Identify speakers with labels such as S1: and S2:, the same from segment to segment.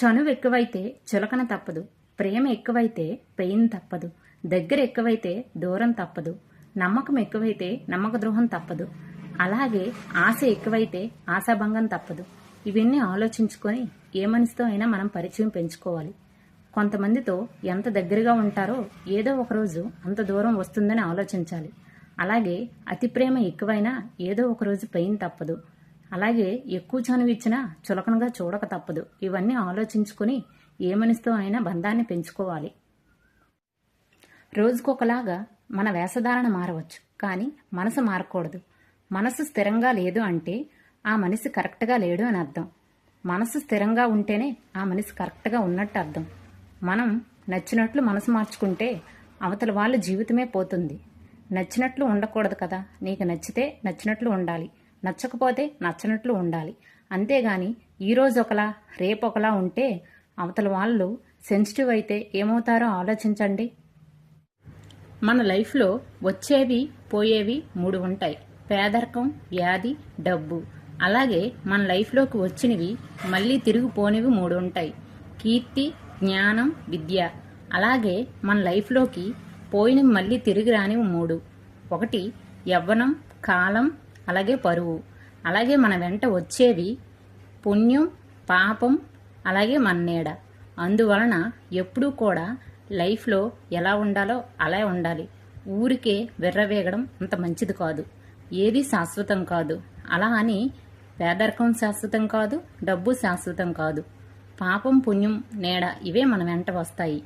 S1: చనువు ఎక్కువైతే చులకన తప్పదు. ప్రేమ ఎక్కువైతే పెయిన్ తప్పదు. దగ్గర ఎక్కువైతే దూరం తప్పదు. నమ్మకం ఎక్కువైతే నమ్మక ద్రోహం తప్పదు. అలాగే ఆశ ఎక్కువైతే ఆశాభంగం తప్పదు. ఇవన్నీ ఆలోచించుకొని ఏ మనిషితో అయినా మనం పరిచయం పెంచుకోవాలి. కొంతమందితో ఎంత దగ్గరగా ఉంటారో ఏదో ఒకరోజు అంత దూరం వస్తుందని ఆలోచించాలి. అలాగే అతి ప్రేమ ఎక్కువైనా ఏదో ఒకరోజు పెయిన్ తప్పదు. అలాగే ఎక్కువ చనువు ఇచ్చినా చులకనగా చూడక తప్పదు. ఇవన్నీ ఆలోచించుకుని ఏ మనిషితో అయినా బంధాన్ని పెంచుకోవాలి. రోజుకొకలాగా మన వేషధారణ మారవచ్చు కానీ మనసు మారకూడదు. మనసు స్థిరంగా లేదు అంటే ఆ మనిషి కరెక్ట్గా లేడు అని అర్థం. మనసు స్థిరంగా ఉంటేనే ఆ మనిషి కరెక్ట్గా ఉన్నట్టు అర్థం. మనం నచ్చినట్లు మనసు మార్చుకుంటే అవతల వాళ్ళ జీవితమే పోతుంది. నచ్చినట్లు ఉండకూడదు కదా. నీకు నచ్చితే నచ్చినట్లు ఉండాలి. నచ్చకపోతే నచ్చనట్లు ఉండాలి. అంతేగాని ఈరోజు ఒకలా రేపు ఒకలా ఉంటే అవతల వాళ్ళు సెన్సిటివ్ అయితే ఏమవుతారో ఆలోచించండి. మన లైఫ్లో వచ్చేవి పోయేవి మూడు ఉంటాయి. పేదరికం వ్యాధి డబ్బు. అలాగే మన లైఫ్లోకి వచ్చినవి మళ్ళీ తిరిగి పోనివి మూడు ఉంటాయి. కీర్తి జ్ఞానం విద్య. అలాగే మన లైఫ్లోకి పోయినవి మళ్ళీ తిరిగి రానివి మూడు. ఒకటి యవ్వనం కాలం అలాగే పరువు. అలాగే మన వెంట వచ్చేవి పుణ్యం పాపం అలాగే మన నీడ అందువలన ఎప్పుడూ కూడా లైఫ్లో ఎలా ఉండాలో అలా ఉండాలి. ఊరికే విర్రవేగడం అంత మంచిది కాదు. ఏది శాశ్వతం కాదు. అలా అని పేదరికం శాశ్వతం కాదు డబ్బు శాశ్వతం కాదు. పాపం పుణ్యం నీడ ఇవే మన వెంట వస్తాయి.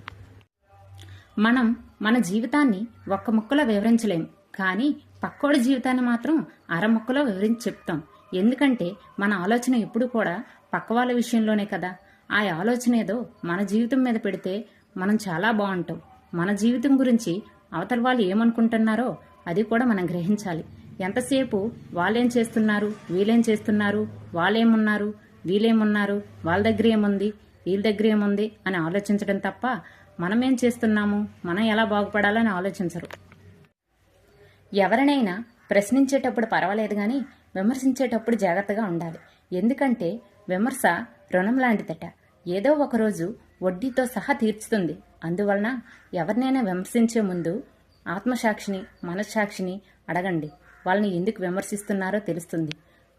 S1: మనం మన జీవితాన్ని ఒక్క ముక్కలో వివరించలేం. కానీ పక్కోడి జీవితాన్ని మాత్రం అరముక్కలో వివరించి చెప్తాం. ఎందుకంటే మన ఆలోచన ఎప్పుడు కూడా పక్క వాళ్ళ విషయంలోనే కదా. ఆ ఆలోచన ఏదో మన జీవితం మీద పెడితే మనం చాలా బాగుంటాం. మన జీవితం గురించి అవతల వాళ్ళు ఏమనుకుంటున్నారో అది కూడా మనం గ్రహించాలి. ఎంతసేపు వాళ్ళేం చేస్తున్నారు వీళ్ళేం చేస్తున్నారు వాళ్ళేమున్నారు వీళ్ళేమున్నారు వాళ్ళ దగ్గర ఏముంది వీళ్ళ దగ్గర ఏముంది అని ఆలోచించడం తప్ప మనం ఏం చేస్తున్నాము మనం ఎలా బాగుపడాలని ఆలోచించరు. ఎవరినైనా ప్రశ్నించేటప్పుడు పర్వాలేదు కానీ విమర్శించేటప్పుడు జాగ్రత్తగా ఉండాలి. ఎందుకంటే విమర్శ రుణం లాంటిదట. ఏదో ఒకరోజు వడ్డీతో సహా తీర్చుతుంది. అందువలన ఎవరినైనా విమర్శించే ముందు ఆత్మసాక్షిని మనస్సాక్షిని అడగండి. వాళ్ళని ఎందుకు విమర్శిస్తున్నారో తెలుస్తుంది.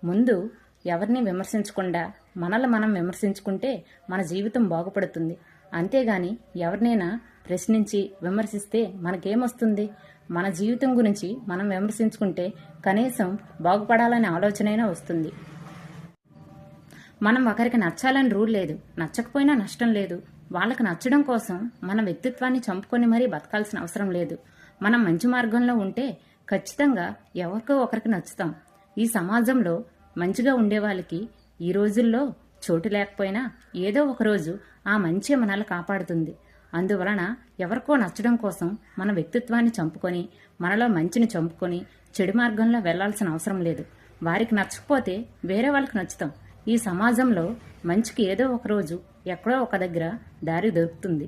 S1: ముందు ఎవరిని విమర్శించకుండా మనల్ని మనం విమర్శించుకుంటే మన జీవితం బాగుపడుతుంది. అంతేగాని ఎవరినైనా ప్రశ్నించి విమర్శిస్తే మనకేమొస్తుంది? మన జీవితం గురించి మనం విమర్శించుకుంటే కనీసం బాగుపడాలనే ఆలోచనైనా వస్తుంది. మనం ఒకరికి నచ్చాలని రూల్ లేదు నచ్చకపోయినా నష్టం లేదు. వాళ్ళకి నచ్చడం కోసం మన వ్యక్తిత్వాన్ని చంపుకొని మరీ బతకాల్సిన అవసరం లేదు. మనం మంచి మార్గంలో ఉంటే ఖచ్చితంగా ఎవరికో ఒకరికి నచ్చుతాం. ఈ సమాజంలో మంచిగా ఉండే వాళ్ళకి ఈ రోజుల్లో చోటు లేకపోయినా ఏదో ఒక రోజు ఆ మంచి మనల్ని కాపాడుతుంది. అందువలన ఎవరికో నచ్చడం కోసం మన వ్యక్తిత్వాన్ని చంపుకొని మనలో మంచిని చంపుకొని చెడు మార్గంలో వెళ్ళాల్సిన అవసరం లేదు. వారికి నచ్చకపోతే వేరే వాళ్ళకి నచ్చుతాం. ఈ సమాజంలో మంచికి ఏదో ఒక రోజు ఎక్కడో ఒక దగ్గర దారి దొరుకుతుంది.